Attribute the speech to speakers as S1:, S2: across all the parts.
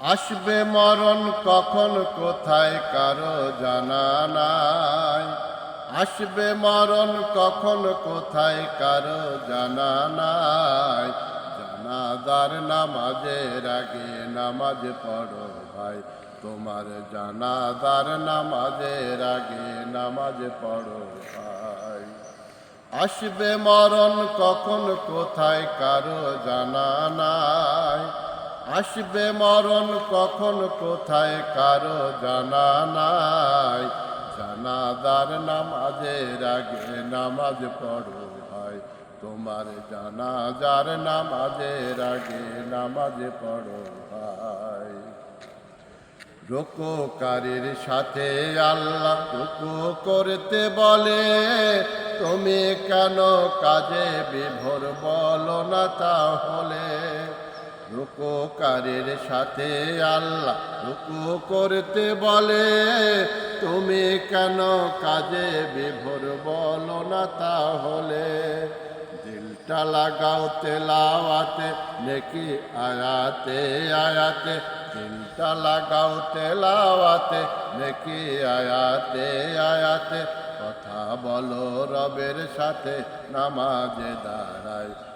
S1: আসবে মরণ কখন, কোথায়, কারও জানা নাই। আসবে মরণ কখন, কোথায়, কারও জানা নাই। জানাদার নামাজের আগে নামাজ পড়ো ভাই। তোমার জানাদার নামাজের আগে নামাজ পড়ো ভাই। আসবে মরণ কখন, কোথায়, কারও জানা নাই। আসবে মরণ কখন, কোথায়, কারও জানা নাই। জানাদার নামাজের আগে নামাজ পড়ো ভাই। তোমার জানাজার নামাজের আগে নামাজ পড়ো ভাই। রোকোকারীর সাথে আল্লাহ রুকু করতে বলে, তুমি কেন কাজে বিভোর বলো না তাহলে? রুকুকারীর সাথে আল্লাহ রুকু করতে বলে। তুমি কেন কাজে বিভোর বলো না তাহলে? দিলটা লাগাও তেলাওয়াতে, নেকি আয়াতে আয়াতে। দিলটা লাগাও তেলাওয়াতে, নেকি আয়াতে আয়াতে। কথা বলো রবের সাথে, নামাজে দাঁড়ায়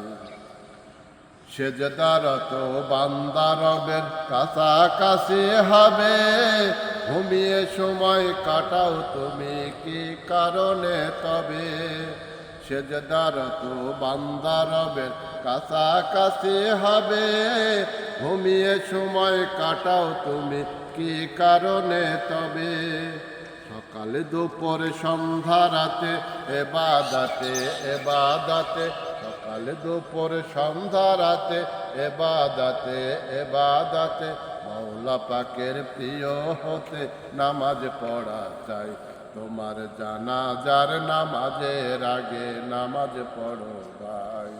S1: সেজদারত বান্দারবের কাছাকাছি হবে, ঘুমিয়ে সময় কাটাও তুমি কি কারণে তবে? সেজদারত বান্দারবের কাছাকাছি হবে, ঘুমিয়ে সময় কাটাও তুমি কি কারণে তবে? সকালে দুপুর সন্ধ্যা রাতে এবাদাতে এবাদাতে সকালে, দুপুর, সন্ধ্যা, রাতে, এবাদাতে এবাদাতে। মাওলা পাকের প্রিয় হতে নামাজ পড়া চাই। তোমার জানা জানাজার নামাজের আগে নামাজ পড়ো ভাই।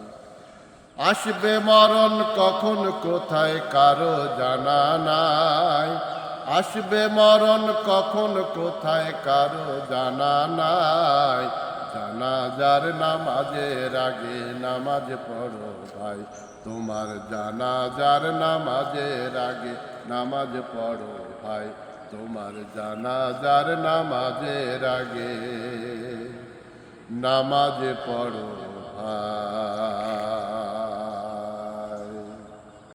S1: আসবে মরণ কখন, কোথায়, কারও জানা নাই। আসবে মরণ কখন, কোথায়, কারও জানা নাই। জানাজার নামাজের আগে নামাজ পড়ো ভাই। তোমার জানাজার নামাজের আগে নামাজ পড়ো ভাই। তোমার জানাজার নামাজের আগে নামাজ পড়ো ভাই।